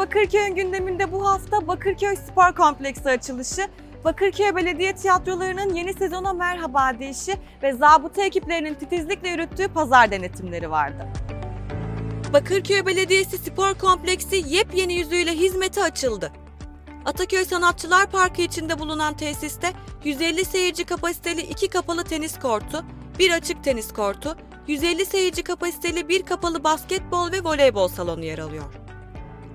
Bakırköy'ün gündeminde bu hafta Bakırköy Spor Kompleksi açılışı, Bakırköy Belediye Tiyatroları'nın yeni sezona merhaba deyişi ve zabıta ekiplerinin titizlikle yürüttüğü pazar denetimleri vardı. Bakırköy Belediyesi Spor Kompleksi yepyeni yüzüyle hizmete açıldı. Ataköy Sanatçılar Parkı içinde bulunan tesiste 150 seyirci kapasiteli iki kapalı tenis kortu, bir açık tenis kortu, 150 seyirci kapasiteli bir kapalı basketbol ve voleybol salonu yer alıyor.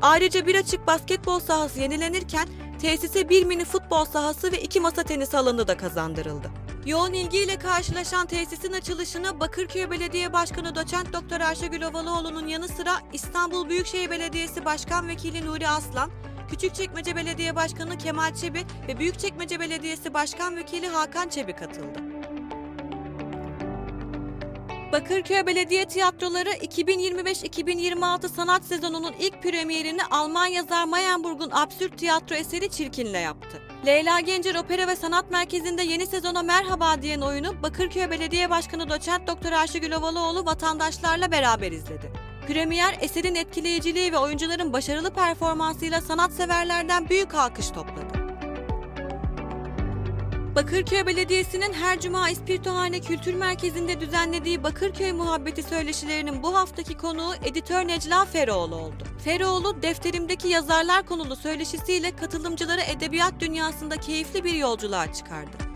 Ayrıca bir açık basketbol sahası yenilenirken tesise bir mini futbol sahası ve iki masa tenisi alanı da kazandırıldı. Yoğun ilgiyle karşılaşan tesisin açılışına Bakırköy Belediye Başkanı Doçent Doktor Ayşegül Ovalıoğlu'nun yanı sıra İstanbul Büyükşehir Belediyesi Başkan Vekili Nuri Aslan, Küçükçekmece Belediye Başkanı Kemal Çebi ve Büyükçekmece Belediyesi Başkan Vekili Hakan Çebi katıldı. Bakırköy Belediye Tiyatroları 2025-2026 sanat sezonunun ilk premierini Alman yazar Mayenburg'un absürt tiyatro eseri Çirkin'le yaptı. Leyla Gencer Opera ve Sanat Merkezi'nde yeni sezona merhaba diyen oyunu Bakırköy Belediye Başkanı Doçent Doktor Ayşegül Ovalıoğlu vatandaşlarla beraber izledi. Premier eserin etkileyiciliği ve oyuncuların başarılı performansıyla sanatseverlerden büyük alkış topladı. Bakırköy Belediyesi'nin her cuma İspirtohane Kültür Merkezi'nde düzenlediği Bakırköy Muhabbeti söyleşilerinin bu haftaki konuğu editör Necla Feroğlu oldu. Feroğlu, defterimdeki yazarlar konulu söyleşisiyle katılımcıları edebiyat dünyasında keyifli bir yolculuğa çıkardı.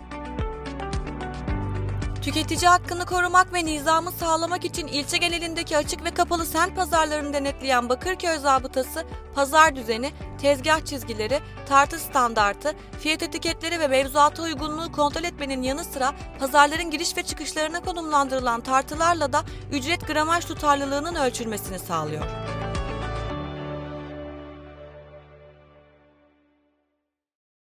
Tüketici hakkını korumak ve nizamı sağlamak için ilçe genelindeki açık ve kapalı semt pazarlarını denetleyen Bakırköy Zabıtası, pazar düzeni, tezgah çizgileri, tartı standartı, fiyat etiketleri ve mevzuata uygunluğu kontrol etmenin yanı sıra pazarların giriş ve çıkışlarına konumlandırılan tartılarla da ücret gramaj tutarlılığının ölçülmesini sağlıyor.